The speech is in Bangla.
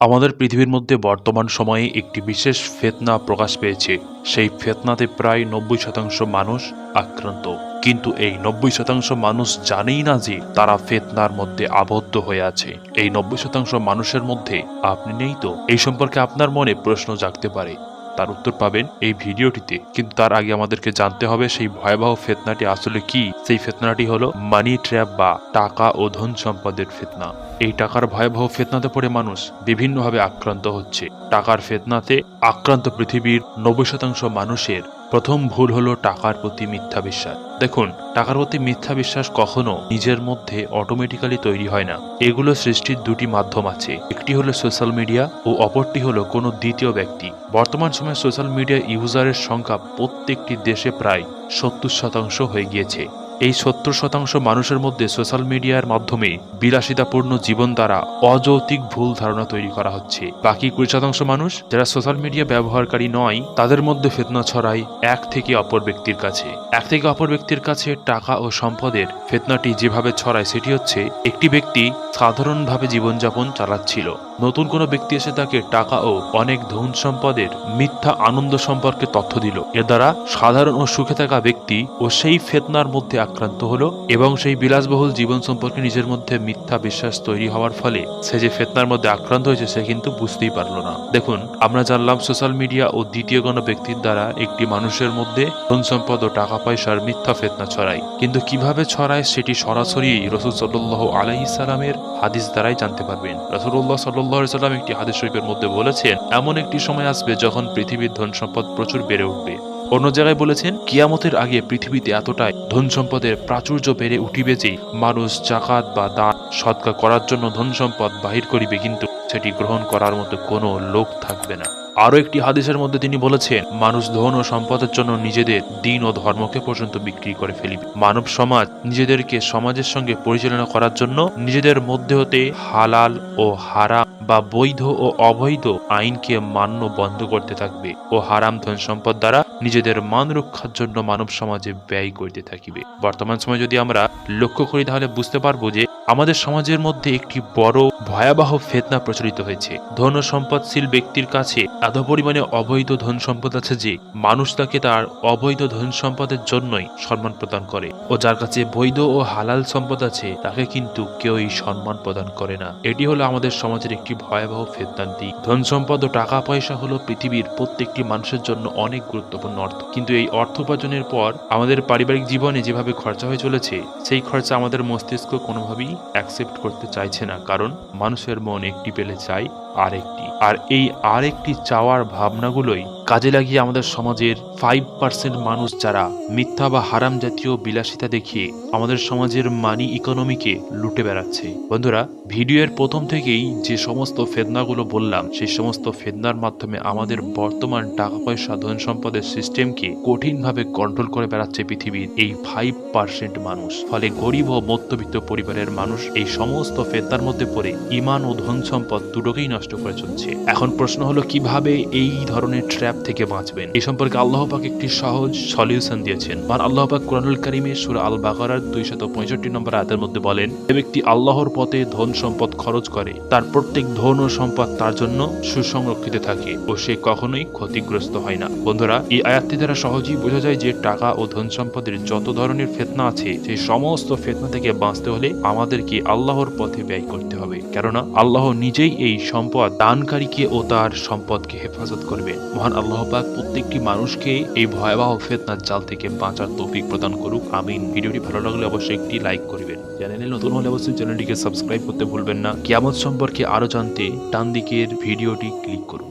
আমাদের পৃথিবীর মধ্যে বর্তমান সময়ে একটি বিশেষ ফেতনা প্রকাশ পেয়েছে। সেই ফেতনাতে প্রায় নব্বই শতাংশ মানুষ আক্রান্ত। কিন্তু এই নব্বই শতাংশ মানুষ জানেই না যে তারা ফেতনার মধ্যে আবদ্ধ হয়ে আছে। এই নব্বই শতাংশ মানুষের মধ্যে আপনি নেই তো? এই সম্পর্কে আপনার মনে প্রশ্ন জাগতে পারে। তার উত্তর পাবেন এই ভিডিওটিতে। কিন্তু তার আগে আমাদেরকে জানতে হবে সেই ভয়াবহ ফেতনাটি আসলে কি? সেই ফেতনাটি হলো মানি ট্র্যাপ বা টাকা ও ধন সম্পদের ফেতনা। এই টাকার ভয়াবহ ফেতনাতে পড়ে মানুষ বিভিন্নভাবে আক্রান্ত হচ্ছে। টাকার ফেতনাতে আক্রান্ত পৃথিবীর নব্বই শতাংশ মানুষের প্রথম ভুল হলো টাকার প্রতি মিথ্যা বিশ্বাস দেখুন, টাকার প্রতি মিথ্যা বিশ্বাস কখনো নিজের মধ্যে অটোমেটিক্যালি তৈরি হয় না। এগুলো সৃষ্টির দুটি মাধ্যম আছে। একটি হলো সোশ্যাল মিডিয়া ও অপরটি হলো কোনো দ্বিতীয় ব্যক্তি। বর্তমান সময়ে সোশ্যাল মিডিয়া ইউজারের সংখ্যা প্রত্যেকটি দেশে প্রায় সত্তর শতাংশ হয়ে গিয়েছে। এই সত্তর শতাংশ মানুষের মধ্যে সোশ্যাল মিডিয়ার মাধ্যমে বিলাসিতাপূর্ণ জীবন দ্বারা অযৌক্তিক ভুল ধারণা তৈরি করা হচ্ছে। বাকি কুড়ি শতাংশ মানুষ যারা সোশ্যাল মিডিয়া ব্যবহারকারী নয়, তাদের মধ্যে ফেতনা ছড়ায় এক থেকে অপর ব্যক্তির কাছে। এক থেকে অপর ব্যক্তির কাছে টাকা ও সম্পদের ফেতনাটি যেভাবে ছড়ায়, সেটি হচ্ছে একটি ব্যক্তি সাধারণভাবে জীবনযাপন চালাচ্ছিল। নতুন কোনো ব্যক্তি এসে তাকে টাকা ও অনেক ধন সম্পদের মিথ্যা আনন্দ সম্পর্কে তথ্য দিল। এর দ্বারা সাধারণ ও সুখে থাকা ব্যক্তি ও সেই ফেতনার মধ্যে আক্রান্ত হলো এবং সেই বিলাসবহুল জীবন সম্পর্কে নিজের মধ্যে মিথ্যা বিশ্বাস তৈরি হওয়ার ফলে সে যে ফেতনার মধ্যে আক্রান্ত হয়েছে সে কিন্তু বুঝতেই পারল না। দেখুন, আমরা জানলাম সোশ্যাল মিডিয়া ও দ্বিতীয় কোনো ব্যক্তির দ্বারা একটি মানুষের মধ্যে ধন সম্পদ ও টাকা পয়সার মিথ্যা ফেতনা ছড়ায়। কিন্তু কীভাবে ছড়ায় সেটি সরাসরি রসুল সাল্লাহ আলাইহি সালামের হাদিস দ্বারাই জানতে পারবেন। রসুল্লাহ সাল্লাহ সাল্লাম একটি হাদিস শরীফের মধ্যে বলেছেন, এমন একটি সময় আসবে যখন পৃথিবীর ধন সম্পদ প্রচুর বেড়ে উঠবে। অন্য জায়গায় বলেছেন, কিয়ামতের আগে পৃথিবীতে এতটাই ধন সম্পদের প্রাচুর্য বেড়ে উঠিবে যে মানুষ জাকাত বা দান সৎকার করার জন্য ধন সম্পদ বাহির করিবে, কিন্তু সেটি গ্রহণ করার মতো কোনো লোক থাকবে না। আরও একটি হাদিসের মধ্যে তিনি বলেছেন, মানুষ ধন ও সম্পদের জন্য নিজেদের দিন ও ধর্মকে পর্যন্ত বিক্রি করে ফেলিবে। মানব সমাজ নিজেদেরকে সমাজের সঙ্গে পরিচালনা করার জন্য নিজেদের মধ্যে হতে হালাল ও হারাম বা বৈধ ও অবৈধ আইনকে মান্য বন্ধ করতে থাকবে ও হারাম ধন সম্পদ দ্বারা নিজেদের মান রক্ষার জন্য মানব সমাজে ব্যয় করতে থাকিবে। বর্তমান সময়ে যদি আমরা লক্ষ্য করি, তাহলে বুঝতে পারব যে আমাদের সমাজের মধ্যে একটি বড় ভয়াবহ ফেতনা প্রচলিত হয়েছে। ধন সম্পদশীল ব্যক্তির কাছে এত পরিমাণে অবৈধ ধন সম্পদ আছে যে মানুষ তাকে তার অবৈধ ধন সম্পদের জন্যই সম্মান প্রদান করে। ও যার কাছে বৈধ ও হালাল সম্পদ আছে, তাকে কিন্তু কেউই সম্মান প্রদান করে না। এটি হলো আমাদের সমাজের একটি ভয়াবহ ফেতনার দিক ধন সম্পদ ও টাকা পয়সা হলো পৃথিবীর প্রত্যেকটি মানুষের জন্য অনেক গুরুত্বপূর্ণ অর্থ। কিন্তু এই অর্থ উপার্জনের পর আমাদের পারিবারিক জীবনে যেভাবে খরচা হয়ে চলেছে, সেই খরচা আমাদের মস্তিষ্ক কোনোভাবেই অ্যাকসেপ্ট করতে চাইছে না। কারণ মানুষের মন একটি পেলে চাই। আরেকটি। আর এই আরেকটি চাওয়ার ভাবনাগুলোই কাজে লাগিয়ে আমাদের সমাজের ফাইভ পার্সেন্ট মানুষ যারা মিথ্যা বা হারাম জাতীয় বিলাসিতা দেখিয়ে আমাদের সমাজের মানি ইকোনমিকে লুটে বেড়াচ্ছে। বন্ধুরা, ভিডিওর প্রথম থেকেই যে সমস্ত ফেদনাগুলো বললাম, সেই সমস্ত ফেদনার মাধ্যমে আমাদের বর্তমান টাকা পয়সা ধন সম্পদের সিস্টেমকে কঠিনভাবে কন্ট্রোল করে বেড়াচ্ছে পৃথিবীর এই ফাইভ পার্সেন্ট মানুষ। ফলে গরিব ও মধ্যবিত্ত পরিবারের মানুষ এই সমস্ত ফেদনার মধ্যে পড়ে ইমান ও ধন সম্পদ দুটোকেই নষ্ট করে চলছে। এখন প্রশ্ন হলো, কীভাবে এই ধরনের ট্র্যাপ থেকে বাঁচবেন? এই সম্পর্কে আল্লাহ পাক একটি সহজ সলিউশন দিয়েছেন। মান আল্লাহ পাক কোরআনুল কারিমে সুরা আল বাকারার দুইশত পঁয়ষট্টি নম্বর আয়াতের মধ্যে বলেন, যে ব্যক্তি আল্লাহর পথে ধন সম্পদ খরচ করে, তার প্রত্যেক ধন ও সম্পদ তার জন্য সুসংরক্ষিত থাকে ও সে কখনোই ক্ষতিগ্রস্ত হয় না। বন্ধুরা, এই আয়াতটি দ্বারা সহজেই বোঝা যায় যে টাকা ও ধন সম্পদের যত ধরনের ফেতনা আছে, সেই সমস্ত ফেতনা থেকে বাঁচতে হলে আমাদেরকে আল্লাহর পথে ব্যয় করতে হবে। কেননা, আল্লাহ নিজেই এই সম্পদ দানকারীকে ও তার সম্পদকে হেফাজত করবে। মহান আল্লাহ পাক প্রত্যেকটি মানুষকে এই ভয়াবহ ফেতনার জাল থেকে বাঁচার তৌফিক প্রদান করুক। আমিন। ভিডিওটি ভালো লাগলে অবশ্যই একটি লাইক করবেন। চ্যানেলে নতুন হলে অবশ্যই চ্যানেলটিকে সাবস্ক্রাইব করতে ভুলবেন না। কিয়ামত সম্পর্কে আরও জানতে ডান দিকের ভিডিওটি ক্লিক করুন।